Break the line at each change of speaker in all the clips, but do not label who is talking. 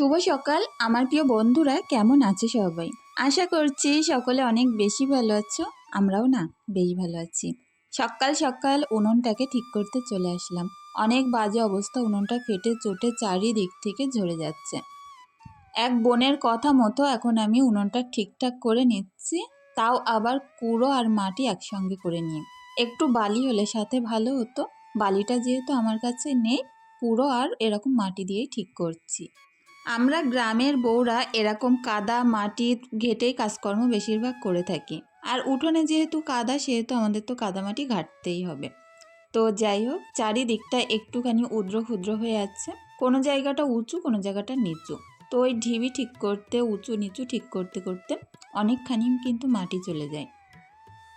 শুভ সকাল। আমার প্রিয় বন্ধুরা, কেমন আছে সবাই? আশা করছি সকলে অনেক বেশি ভালো আছো, আমরাও না বেশ ভালো আছি। সকাল সকাল উনুনটাকে ঠিক করতে চলে আসলাম। অনেক বাজে অবস্থা, উনুনটা ফেটে চটে চারিদিক থেকে ঝরে যাচ্ছে। এক বোনের কথা মতো এখন আমি উনুনটা ঠিকঠাক করে নিচ্ছি, তাও আবার কুড়ো আর মাটি একসঙ্গে করে নিয়ে। একটু বালি হলে সাথে ভালো হতো। বালিটা যেহেতু আমার কাছে নেই পুরো আর এরকম মাটি দিয়েই ঠিক করছি। আমরা গ্রামের বউরা এরকম কাদা, মাটি ঘেটেই কাজকর্ম বেশিরভাগ করে থাকি। আর উঠোনে যেহেতু কাদা, সেহেতু আমাদের তো কাদা, মাটি ঘাটতেই হবে। তো যাই হোক, চারিদিকটা একটুখানি উদ্র ক্ষুদ্র হয়ে আছে। কোনো জায়গাটা উঁচু, কোনো জায়গাটা নিচু। তো ওই ঢিবি ঠিক করতে, উঁচু নিচু ঠিক করতে করতে অনেকখানি কিন্তু মাটি চলে যায়।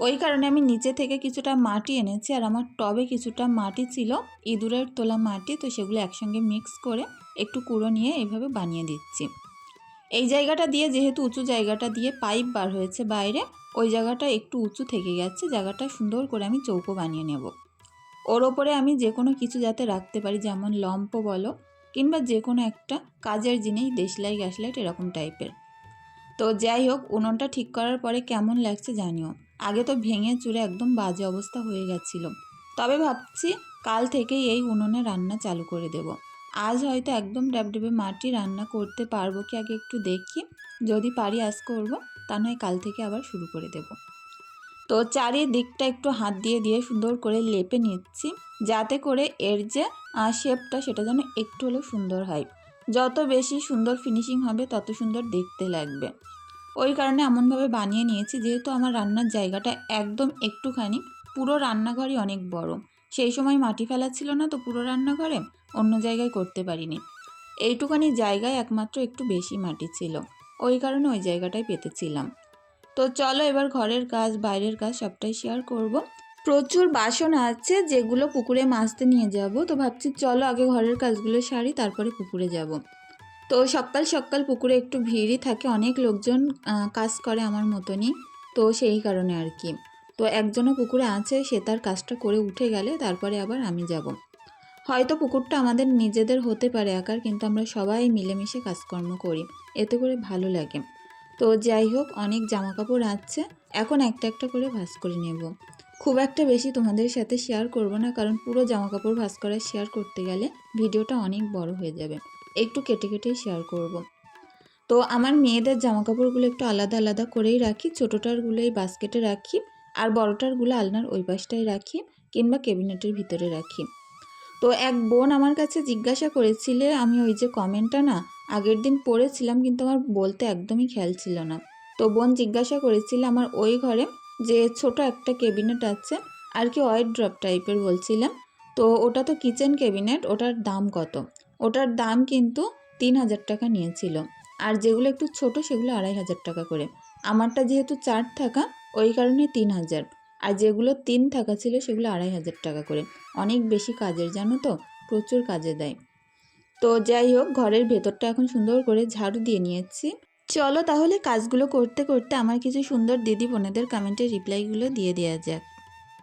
ওই কারণে আমি নিচে থেকে কিছুটা মাটি এনেছি, আর আমার টবে কিছুটা মাটি ছিল, ইঁদুরের তোলা মাটি, তো সেগুলো একসঙ্গে মিক্স করে একটু কুড়ো নিয়ে এইভাবে বানিয়ে দিচ্ছি। এই জায়গাটা দিয়ে যেহেতু উঁচু জায়গাটা দিয়ে পাইপ বার হয়েছে বাইরে, ওই জায়গাটা একটু উঁচু থেকে গেছে, জায়গাটা সুন্দর করে আমি চৌকো বানিয়ে নেব। ওর ওপরে আমি যে কোনো কিছু যাতে রাখতে পারি, যেমন লম্প বলো, কিংবা যে কোনো একটা কাজের জিনিস, দেশলাই, গ্যাসলাইট এরকম টাইপের। তো যাই হোক, উনুনটা ঠিক করার পরে কেমন লাগছে জানিও। আগে তো ভেঙে চুরে একদম বাজে অবস্থা হয়ে গেছিল। তবে ভাবছি কাল থেকেই এই উনুনে রান্না চালু করে দেব। আজ হয়তো একদম ড্যাবডেবে মাটি রান্না করতে পারব কি আগে একটু দেখি। যদি পারি আজ করব, তা নয় কাল থেকে আবার শুরু করে দেব। তো চারিদিকটা একটু হাত দিয়ে দিয়ে সুন্দর করে লেপে নিচ্ছি, যাতে করে এর যে শেপটা সেটা যেন একটু হলেও সুন্দর হয়। যত বেশি সুন্দর ফিনিশিং হবে, তত সুন্দর দেখতে লাগবে। ওই কারণে এমনভাবে বানিয়ে নিয়েছি, যেহেতু আমার রান্নার জায়গাটা একদম একটুখানি, পুরো রান্নাঘরই অনেক বড়। সেই সময় মাটি ফেলা ছিল না তো পুরো রান্নাঘরে। অন্য জায়গায় করতে পারিনি। এইটুখানি জায়গায় একমাত্র একটু বেশি মাটি ছিল। ওই কারণে ওই জায়গাটায় পেতেছিলাম। তো চলো এবার ঘরের কাজ, বাইরের কাজ সবটাই শেয়ার করব। প্রচুর বাসন আছে যেগুলো পুকুরে মাছতে নিয়ে যাব। তো ভাবছি চলো আগে ঘরের কাজগুলো সারি, তারপরে পুকুরে যাব। তো সকাল সকাল পুকুরে একটু ভিড়ই থাকে, অনেক লোকজন কাজ করে আমার মতনই। তো সেই কারণে আর কি। তো একজনও পুকুরে আছে, সে তার কাজটা করে উঠে গেলে তারপরে আবার আমি যাব। হয়তো পুকুরটা আমাদের নিজেদের হতে পারে একার কিন্তু আমরা সবাই মিলেমিশে কাজকর্ম করি। এতে করে ভালো লাগে। তো যাই হোক, অনেক জামা কাপড় আছে। এখন একটা একটা করে ভাস করে নেব। খুব একটা বেশি তোমাদের সাথে শেয়ার করব না, কারণ পুরো জামা কাপড় ভাস করা শেয়ার করতে গেলে ভিডিওটা অনেক বড় হয়ে যাবে। একটু কেটে কেটেই শেয়ার করব। তো আমার মেয়েদের জামা কাপড়গুলো একটু আলাদা আলাদা করেই রাখি। ছোটোটারগুলো এই বাস্কেটে রাখি। আর বড়টারগুলো আলনার ওই পাশটায় রাখি কিংবা ক্যাবিনেটের ভিতরে রাখি। তো এক বোন আমার কাছে জিজ্ঞাসা করেছিলে, আমি ওই যে কমেন্টটা না, আগের দিন পড়েছিলাম, কিন্তু আমার বলতে একদমই খেয়াল ছিল না। তো বোন জিজ্ঞাসা করেছিল আমার ওই ঘরে যে ছোট একটা ক্যাবিনেট আছে, আর কি ড্রপ টাইপের বলছিলাম। তো ওটা তো কিচেন ক্যাবিনেট ওটার দাম কত? ওটার দাম কিন্তু তিন হাজার টাকা নিয়েছিল। আর যেগুলো একটু ছোট, সেগুলো আড়াই হাজার টাকা করে। আমারটা যেহেতু চার থাকা, ওই কারণে তিন হাজার। আর যেগুলো তিন থাকা ছিল সেগুলো আড়াই হাজার টাকা করে। অনেক বেশি কাজের, জানো তো? প্রচুর কাজে দেয়। তো যাই হোক, ঘরের ভেতরটা এখন সুন্দর করে ঝাড়ু দিয়ে নিয়েছি। চলো তাহলে কাজগুলো করতে করতে আমার কিছু সুন্দর দিদি বোনেদের কমেন্টের রিপ্লাইগুলো দিয়ে দেওয়া যাক।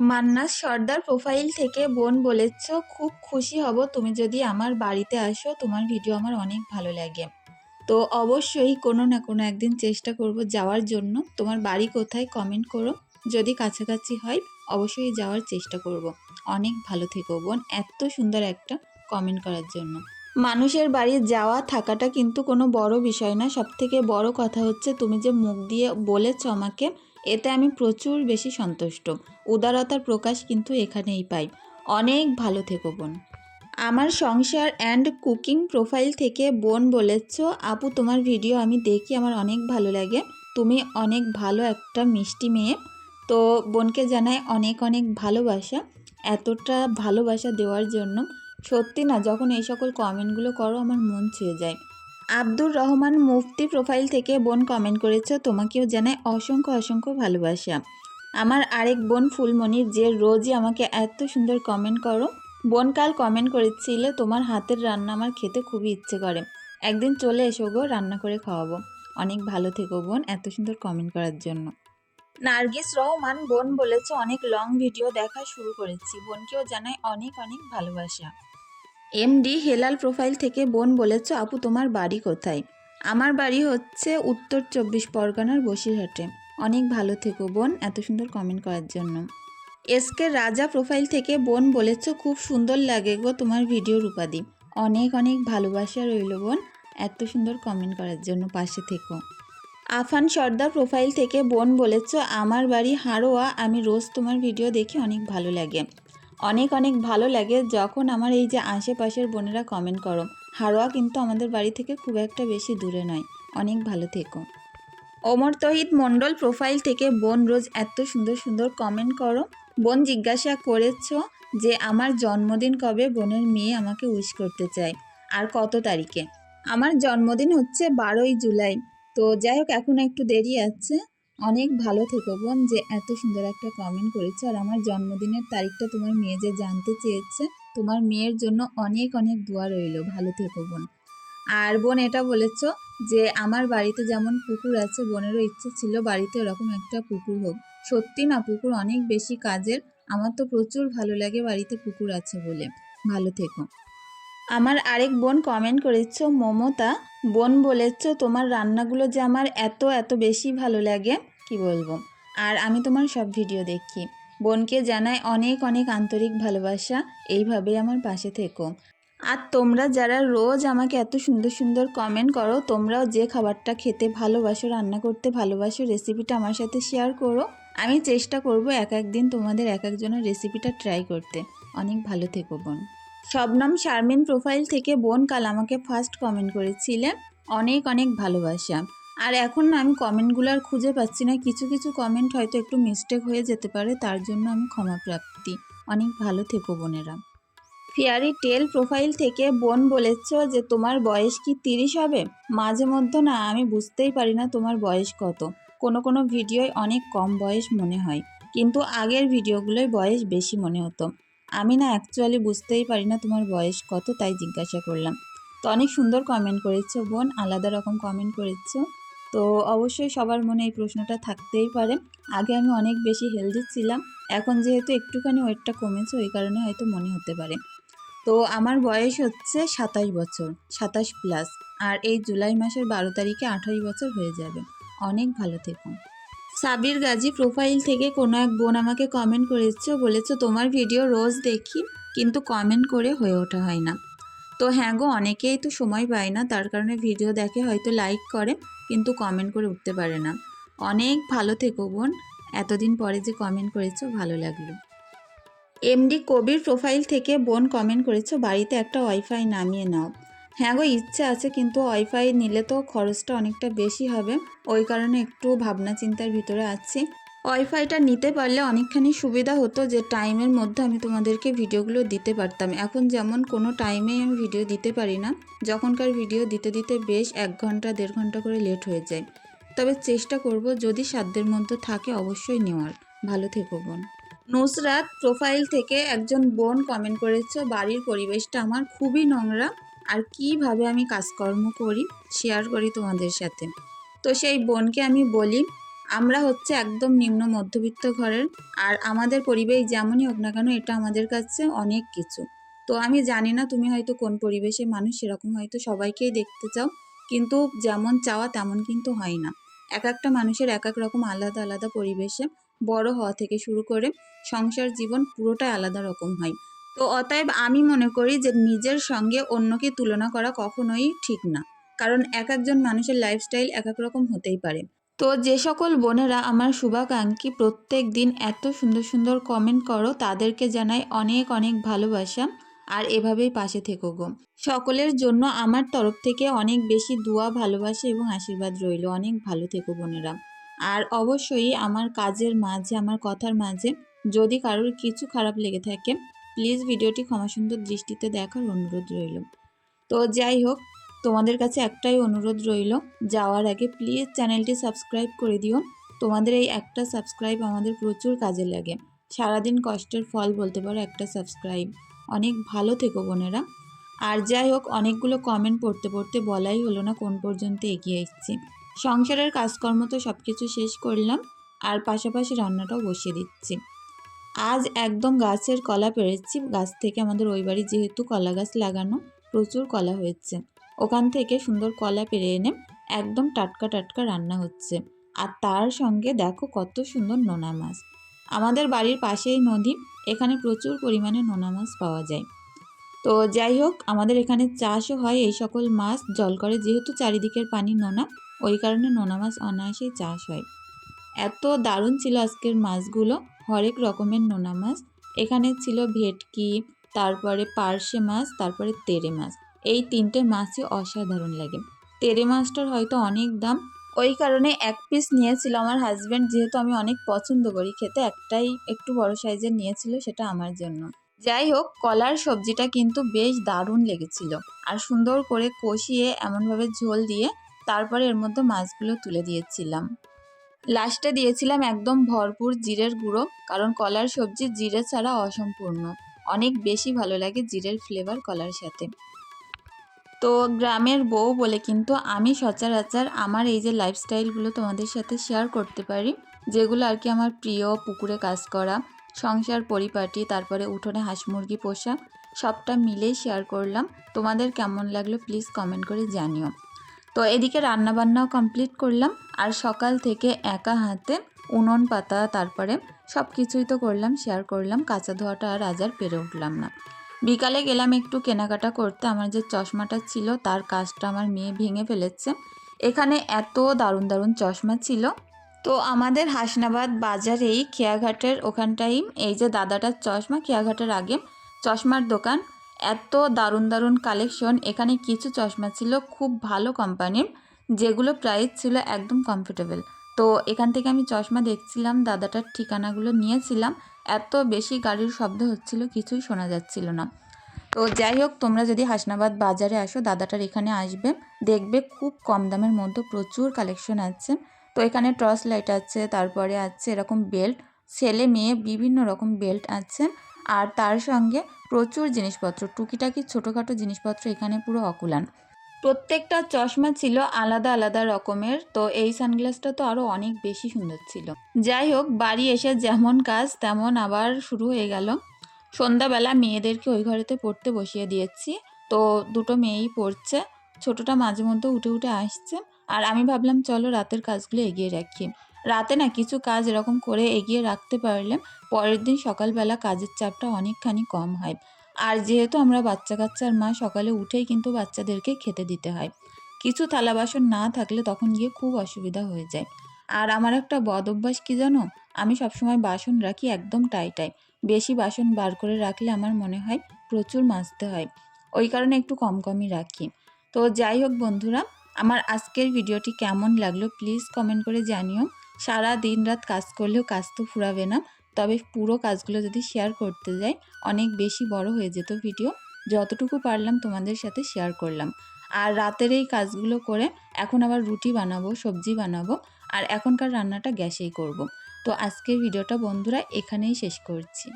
মান্নাস সর্দার প্রোফাইল থেকে বোন বলেছ, খুব খুশি হব তুমি যদি আমার বাড়িতে আসো, তোমার ভিডিও আমার অনেক ভালো লাগে। তো অবশ্যই কোনো না কোনো একদিন চেষ্টা করব যাওয়ার জন্য। তোমার বাড়ি কোথায়? কমেন্ট করো। যদি কাছাকাছি হয়, অবশ্যই যাওয়ার চেষ্টা করব। অনেক ভালো থেকো বোন। এত সুন্দর একটা কমেন্ট করার জন্য। মানুষের বাড়ি যাওয়া থাকাটা কিন্তু কোনো বড় বিষয় না। সব থেকে বড় কথা হচ্ছে তুমি যে মুখ দিয়ে বলেছ আমাকে, এতে আমি প্রচুর বেশি সন্তুষ্ট। উদারতার প্রকাশ কিন্তু এখানেই পাই। অনেক ভালো থেকো বোন। আমার সংসার অ্যান্ড কুকিং প্রোফাইল থেকে বোন বলেছ, আপু, তোমার ভিডিও আমি দেখি, আমার অনেক ভালো লাগে। তুমি অনেক ভালো একটা মিষ্টি মেয়ে। তো বোনকে জানাই অনেক অনেক ভালোবাসা। এতটা ভালোবাসা দেওয়ার জন্য সত্যি না, যখন এই সকল কমেন্টগুলো করো আমার মন ছুঁয়ে যায়। আব্দুর রহমান মুফতি প্রোফাইল থেকে বোন কমেন্ট করেছে, তোমাকেও জানাই অসংখ্য অসংখ্য ভালোবাসা। আমার আরেক বোন ফুলমণির যে রোজই আমাকে এত সুন্দর কমেন্ট করো, বোন কাল কমেন্ট করেছিলে, তোমার হাতের রান্না আমার খেতে খুবই ইচ্ছে করে। একদিন চলে এসো গো, রান্না করে খাওয়াবো। অনেক ভালো থেকো বোন, এত সুন্দর কমেন্ট করার জন্য। নার্গিস রহমান বোন বলেছে, অনেক লং ভিডিও দেখা শুরু করেছি। বোনকেও জানায় অনেক অনেক ভালোবাসা। এমডি হেলাল প্রোফাইল থেকে বোন বলেছ, আপু, তোমার বাড়ি কোথায়? আমার বাড়ি হচ্ছে উত্তর চব্বিশ পরগনার বসিরহাটে। অনেক ভালো থেকো বোন, এত সুন্দর কমেন্ট করার জন্য। এসকে রাজা প্রোফাইল থেকে বোন বলেছ, খুব সুন্দর লাগে গো তোমার ভিডিও রূপাদি। অনেক অনেক ভালোবাসা রইল বোন, এত সুন্দর কমেন্ট করার জন্য পাশে থেকো। আফান সর্দার প্রোফাইল থেকে বোন বলেছ, আমার বাড়ি হাড়োয়া আমি রোজ তোমার ভিডিও দেখি, অনেক ভালো লাগে। অনেক অনেক ভালো লাগে। যখন আমার এই যে আশেপাশের বোনেরা কমেন্ট করো হাড়োয়া কিন্তু আমাদের বাড়ি থেকে খুব একটা বেশি দূরে নয়। অনেক ভালো থেকো। ওমর তহিদ মণ্ডল প্রোফাইল থেকে বোন রোজ এত সুন্দর সুন্দর কমেন্ট করো। বোন জিজ্ঞাসা করেছ যে, আমার জন্মদিন কবে? বোনের মেয়ে আমাকে উইশ করতে চায়। আর কত তারিখে? আমার জন্মদিন হচ্ছে বারোই জুলাই। তো যাই হোক এখন একটু দেরি আছে। অনেক ভালো থেকো বোন যে এত সুন্দর একটা কমেন্ট করেছ। আর আমার জন্মদিনের তারিখটা তোমার মেয়ে যে জানতে চেয়েছে, তোমার মেয়ের জন্য অনেক অনেক দোয়া রইল। ভালো থেকো বোন। আর বোন এটা বলেছ যে আমার বাড়িতে যেমন পুকুর আছে, বোনেরও ইচ্ছে ছিল বাড়িতে ওরকম একটা পুকুর হোক। সত্যি না, পুকুর অনেক বেশি কাজের। আমার তো প্রচুর ভালো লাগে বাড়িতে পুকুর আছে বলে। ভালো থেকো। আমার আরেক বোন কমেন্ট করেছ, মমতা, বোন বলেছ তোমার রান্নাগুলো যে আমার এত এত বেশি ভালো লাগে, কি বলব? আর আমি তোমার সব ভিডিও দেখি। বোনকে জানাই অনেক অনেক আন্তরিক ভালোবাসা এইভাবেই আমার পাশে থেকো। আর তোমরা যারা রোজ আমাকে এত সুন্দর সুন্দর কমেন্ট করো, তোমরাও যে খাবারটা খেতে ভালোবাসো, রান্না করতে ভালোবাসো রেসিপিটা আমার সাথে শেয়ার করো। আমি চেষ্টা করব এক একদিন তোমাদের এক একজনের রেসিপিটা ট্রাই করতে। অনেক ভালো থেকো বোন। শবনম শারমিন প্রোফাইল থেকে বোন কাল আমাকে ফার্স্ট কমেন্ট করেছিলেন। অনেক অনেক ভালোবাসা। আর এখন না আমি কমেন্টগুলো আর খুঁজে পাচ্ছি না। কিছু কিছু কমেন্ট হয়তো একটু মিস্টেক হয়ে যেতে পারে, তার জন্য আমি ক্ষমা প্রাপ্তি। অনেক ভালো থেকো বোনেরা। ফেয়ারি টেল প্রোফাইল থেকে বোন বলেছ যে, তোমার বয়স কি তিরিশ হবে? মাঝে মধ্যে না, আমি বুঝতেই পারি না তোমার বয়স কত। কোনো কোনো ভিডিওয় অনেক কম বয়স মনে হয়। কিন্তু আগের ভিডিওগুলোয় বয়স বেশি মনে হতো। আমি না অ্যাকচুয়ালি বুঝতেই পারি না তোমার বয়স কত, তাই জিজ্ঞাসা করলাম। তো অনেক সুন্দর কমেন্ট করেছ বোন, আলাদা রকম কমেন্ট করেছ। তো অবশ্যই সবার মনে এই প্রশ্নটা থাকতেই পারে। আগে আমি অনেক বেশি হেলদি ছিলাম, এখন যেহেতু একটুখানি ওয়েটটা কমেছে, ওই কারণে হয়তো মনে হতে পারে। তো আমার বয়স হচ্ছে সাতাশ বছর, সাতাশ প্লাস আর এই জুলাই মাসের বারো তারিখে আঠাশ বছর হয়ে যাবে। অনেক ভালো থেকো। সাবির গাজী প্রোফাইল থেকে কোনো এক বোন আমাকে কমেন্ট করেছ বলেছ, তোমার ভিডিও রোজ দেখি, কিন্তু কমেন্ট করে হয়ে ওঠা হয় না। তো হ্যাঁ গো, অনেকেই তো সময় পায় না, তার কারণে ভিডিও দেখে হয়তো লাইক করে, কিন্তু কমেন্ট করে উঠতে পারে না। অনেক ভালো থেকো বোন, এতদিন পরে যে কমেন্ট করেছ, ভালো লাগল। এমডি কবির প্রোফাইল থেকে বোন কমেন্ট করেছ, বাড়িতে একটা ওয়াইফাই নামিয়ে নাও। হ্যাঁ গো, ইচ্ছে আছে কিন্তু ওয়াইফাই নিলে তো খরচটা অনেকটা বেশি হবে। ওই কারণে একটু ভাবনা চিন্তার ভিতরে আছি। ওয়াইফাইটা নিতে পারলে অনেকখানি সুবিধা হতো যে টাইমের মধ্যে আমি তোমাদেরকে ভিডিওগুলো দিতে পারতাম। এখন যেমন কোনো টাইমেই আমি ভিডিও দিতে পারি না। যখনকার ভিডিও দিতে দিতে বেশ এক ঘণ্টা, দেড় ঘণ্টা করে লেট হয়ে যায়। তবে চেষ্টা করব যদি সাধ্যের মধ্যে থাকে অবশ্যই নেওয়ার। ভালো থেকো বোন। নুসরাত প্রোফাইল থেকে একজন বোন কমেন্ট করেছে, বাড়ির পরিবেশটা আমার খুবই নোংরা। আর কীভাবে আমি কাজকর্ম করি শেয়ার করি তোমাদের সাথে। তো সেই বোনকে আমি বলি, আমরা হচ্ছে একদম নিম্ন মধ্যবিত্ত ঘরের, আর আমাদের পরিবেশ যেমনই হোক না কেন, এটা আমাদের কাছে অনেক কিছু। তো আমি জানি না তুমি হয়তো কোন পরিবেশে মানুষ, সেরকম হয়তো সবাইকেই দেখতে চাও, কিন্তু যেমন চাওয়া তেমন কিন্তু হয় না। এক একটা মানুষের এক এক রকম আলাদা আলাদা পরিবেশে বড় হওয়া থেকে শুরু করে সংসার জীবন পুরোটাই আলাদা রকম হয়। তো অতএব আমি মনে করি যে নিজের সঙ্গে অন্যকে তুলনা করা কখনোই ঠিক না। কারণ এক একজন মানুষের লাইফস্টাইল এক এক রকম হতেই পারে। তো যে সকল বোনেরা আমার শুভাকাঙ্ক্ষী প্রত্যেক দিন এত সুন্দর সুন্দর কমেন্ট করো, তাদেরকে জানাই অনেক অনেক ভালোবাসা। আর এভাবেই পাশে থেকো গো। সকলের জন্য আমার তরফ থেকে অনেক বেশি দোয়া, ভালোবাসা এবং আশীর্বাদ রইল। অনেক ভালো থেকো বোনেরা। আর অবশ্যই আমার কাজের মাঝে, আমার কথার মাঝে যদি কারোর কিছু খারাপ লেগে থাকে প্লিজ ভিডিওটি ক্ষমাসুন্দর দৃষ্টিতে দেখার অনুরোধ রইল। তো যাই হোক, তোমাদের কাছে একটাই অনুরোধ রইল, যাওয়ার আগে প্লিজ চ্যানেলটি সাবস্ক্রাইব করে দিও। তোমাদের এই একটা সাবস্ক্রাইব আমাদের প্রচুর কাজে লাগে। সারাদিন কষ্টের ফল বলতে পারো একটা সাবস্ক্রাইব। অনেক ভালো থেকো বোনেরা। আর যাই হোক, অনেকগুলো কমেন্ট পড়তে পড়তে বলাই হলো না কোন পর্যন্ত এগিয়ে এসেছি। সংসারের কাজকর্ম তো সব কিছু শেষ করলাম, আর পাশাপাশি রান্নাটাও বসিয়ে দিচ্ছি। আজ একদম গাছের কলা পেরেছি। গাছ থেকে আমাদের ওই বাড়ি যেহেতু কলা গাছ লাগানো, প্রচুর কলা হয়েছে। ওখান থেকে সুন্দর কলা পেরে এনে একদম টাটকা টাটকা রান্না হচ্ছে। আর তার সঙ্গে দেখো কত সুন্দর নোনা মাছ। আমাদের বাড়ির পাশেই নদী, এখানে প্রচুর পরিমাণে নোনা মাছ পাওয়া যায়। তো যাই হোক, আমাদের এখানে চাষও হয় এই সকল মাছ। জল করে যেহেতু চারিদিকের পানি নোনা, ওই কারণে নোনা মাছ অনায়াসেই চাষ হয়। এত দারুণ ছিল আজকের মাছগুলো। হরেক রকমের নোনা মাছ। এখানে ছিল ভেটকি, তারপরে পার্শে মাছ, তারপরে তেরে মাছ। এই তিনটে মাছই অসাধারণ লাগে। তেরে মাছটার হয়তো অনেক দাম। ওই কারণে এক পিস নিয়েছিল আমার হাজব্যান্ড যেহেতু আমি অনেক পছন্দ করি খেতে, একটাই একটু বড় সাইজের নিয়েছিল সেটা আমার জন্য। যাই হোক, কলার সবজিটা কিন্তু বেশ দারুণ লেগেছিল। আর সুন্দর করে কষিয়ে, এমনভাবে ঝোল দিয়ে, তারপরে এর মধ্যে মাছগুলো তুলে দিয়েছিলাম। লাস্টে দিয়েছিলাম একদম ভরপুর জিরের গুঁড়ো, কারণ কলার সবজি জিরে ছাড়া অসম্পূর্ণ। অনেক বেশি ভালো লাগে জিরের ফ্লেভার কলার সাথে। তো গ্রামের বউ বলে কিন্তু আমি সচরাচর আমার এই যে লাইফস্টাইলগুলো তোমাদের সাথে শেয়ার করতে পারি, যেগুলো আর কি আমার প্রিয়, পুকুরে কাজ করা, সংসার পরিপাটি, তারপরে উঠোনে হাঁস মুরগি পোষা, সবটা মিলেই শেয়ার করলাম। তোমাদের কেমন লাগল প্লিজ কমেন্ট করে জানিও। তো এদিকে রান্নাবান্নাও কমপ্লিট করলাম। আর সকাল থেকে একা হাতে উনুন, পাতা, তারপরে সব কিছুই তো করলাম শেয়ার করলাম। কাঁচা ধোয়াটা আর আজ আর পেরে উঠলাম না। বিকালে গেলাম একটু কেনাকাটা করতে। আমার যে চশমাটা ছিল, তার কাজটা আমার মেয়ে ভেঙে ফেলেছে। এখানে এত দারুণ দারুণ চশমা ছিল। তো আমাদের হাসনাবাদ বাজারেই খেয়াঘাটের ওখানটাই এই যে দাদাটার চশমা, খেয়াঘাটের আগে চশমার দোকান। এত দারুণ দারুণ কালেকশন এখানে কিছু চশমা ছিল, খুব ভালো কোম্পানির যেগুলো প্রাইস ছিল একদম কমফোর্টেবল তো এখান থেকে আমি চশমা দেখছিলাম, দাদাটার ঠিকানাগুলো নিয়েছিলাম। এত বেশি গাড়ির শব্দ হচ্ছিল, কিছুই শোনা যাচ্ছিল না। তো যাই হোক, তোমরা যদি হাসনাবাদ বাজারে আসো, দাদাটার এখানে আসবে। দেখবে খুব কম দামের মধ্যে প্রচুর কালেকশন আছে। তো এখানে টর্চ লাইট আছে, তারপরে আছে এরকম বেল্ট ছেলে মেয়ে বিভিন্ন রকম বেল্ট আছে। আর তার সঙ্গে প্রচুর জিনিসপত্র, টুকিটাকি ছোটোখাটো জিনিসপত্র এখানে পুরো অকুলান। প্রত্যেকটা চশমা ছিল আলাদা আলাদা রকমের, তো এই সানগ্লাসটা তো আরও অনেক বেশি সুন্দর ছিল। যাই হোক, বাড়ি এসে যেমন কাজ, তেমন আবার শুরু হয়ে গেল। সন্ধ্যাবেলা মেয়েদেরকে ওই ঘরেতে পড়তে বসিয়ে দিয়েছি। তো দুটো মেয়েই পড়ছে, ছোটোটা মাঝে মধ্যে উঠে উঠে আসছে। আর আমি ভাবলাম, চলো রাতের কাজগুলো এগিয়ে রাখি। রাতে না কিছু কাজ এরকম করে এগিয়ে রাখতে পারলে পরের দিন সকালবেলা কাজের চাপটা অনেকখানি কম হয়। আর যেহেতু আমরা বাচ্চা কাচ্চার মা, সকালে উঠেই কিন্তু বাচ্চাদেরকে খেতে দিতে হয়। কিছু থালা বাসন না থাকলে তখন গিয়ে খুব অসুবিধা হয়ে যায়। আর আমার একটা বদ অভ্যাস কী জানো? আমি সবসময় বাসন রাখি একদম টাইটাই বেশি বাসন বার করে রাখলে আমার মনে হয় প্রচুর মাজতে হয়। ওই কারণে একটু কম কমই রাখি। তো যাই হোক বন্ধুরা, আমার আজকের ভিডিওটি কেমন লাগল প্লিজ কমেন্ট করে জানিও। সারা দিন রাত কাজ করলেও কাজ তো ফুরাবে না। তবে পুরো কাজগুলো যদি শেয়ার করতে যাই, অনেক বেশি বড় হয়ে যেত ভিডিও যতটুকু পারলাম তোমাদের সাথে শেয়ার করলাম। আর রাতের এই কাজগুলো করে এখন আবার রুটি বানাবো, সবজি বানাবো, আর এখনকার রান্নাটা গ্যাসেই করব। তো আজকের ভিডিওটা বন্ধুরা এখানেই শেষ করছি।